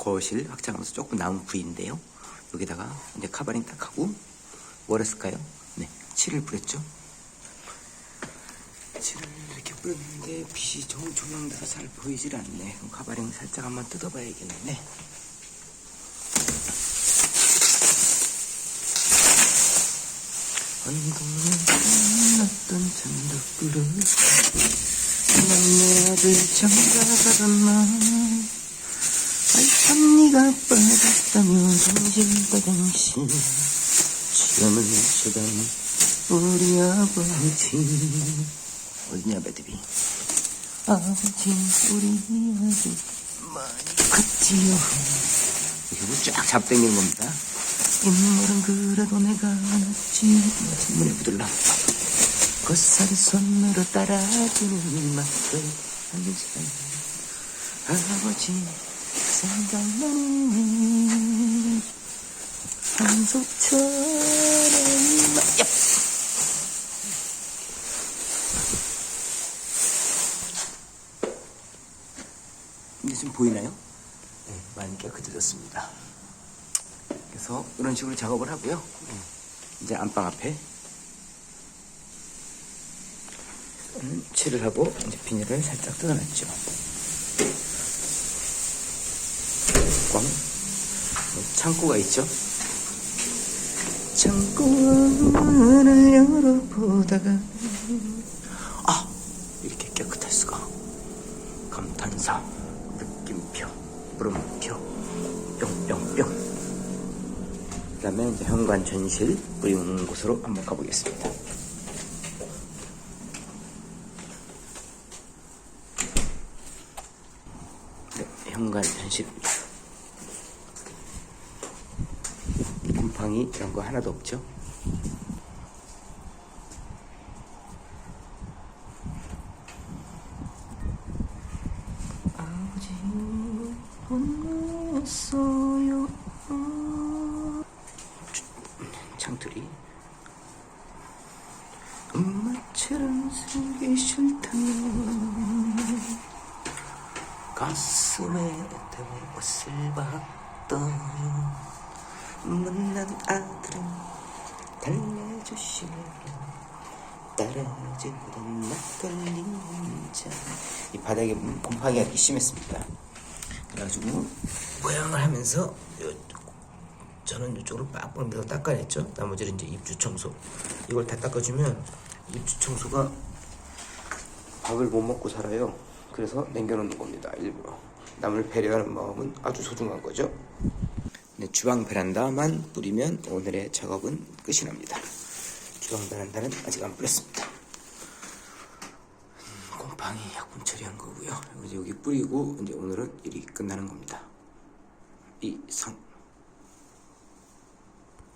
거실 확장하면서 조금 남은 부위인데요. 여기다가 이제 카바링 딱 하고 뭘 했을까요? 네, 칠을 뿌렸죠. 칠을 이렇게 뿌렸는데 빛이 조, 조명돼서 잘 보이질 않네. 그럼 카바링 살짝 한번 뜯어봐야겠네. 언덕에 났던 잔덕구름 남내 아들 장가가던 알참 네가 빠졌다면 당신다당신 춤을 추던 우리 아버지. 어디냐 배드비? 아버지 우리 아들 많이 컸지요. 이거 쫙 잡당기는 겁니다. 인물은 그래도 내가 낫지. 문에 붙들라. 고사리 손으로 따라주는 맛을 사람 아버지 생각나는 한속처럼 야! 이제 좀 보이나요? 네, 많이 깨끗해졌습니다. 그래서 이런 식으로 작업을 하고요. 이제 안방 앞에 음, 칠을 하고 이제 비닐을 살짝 뜯어놨죠. 창고가 있죠. 창고 문을 열어보다가 아 이렇게 깨끗할 수가. 감탄사, 느낌표, 물음표, 뿅뿅뿅. 그 다음에 이제 현관 전실 뿌리는 곳으로 한번 가보겠습니다. 네, 현관 전실입니다. 곰팡이 이런 거 하나도 없죠? 창틀이 엄마처럼 살기 싫다면 가슴에 때문에 옷을 봤던 못난 아들은 달래주시면 따라주던 낯설린 혼자. 이 바닥에 곰팡이가 이렇게 심했습니다. 그래가지고 모양을 하면서 요, 저는 이쪽으로 빡빡 밀어 닦아냈죠. 나머지는 이제 입주 청소. 이걸 다 닦아주면 입주 청소가 밥을 못 먹고 살아요. 그래서 남겨놓는 겁니다 일부러. 남을 배려하는 마음은 아주 소중한 거죠. 네, 주방 베란다만 뿌리면 오늘의 작업은 끝이 납니다. 주방 베란다는 아직 안 뿌렸습니다. 음, 곰팡이 약분 처리한 거고요. 이제 여기 뿌리고 이제 오늘은 일이 끝나는 겁니다. 이상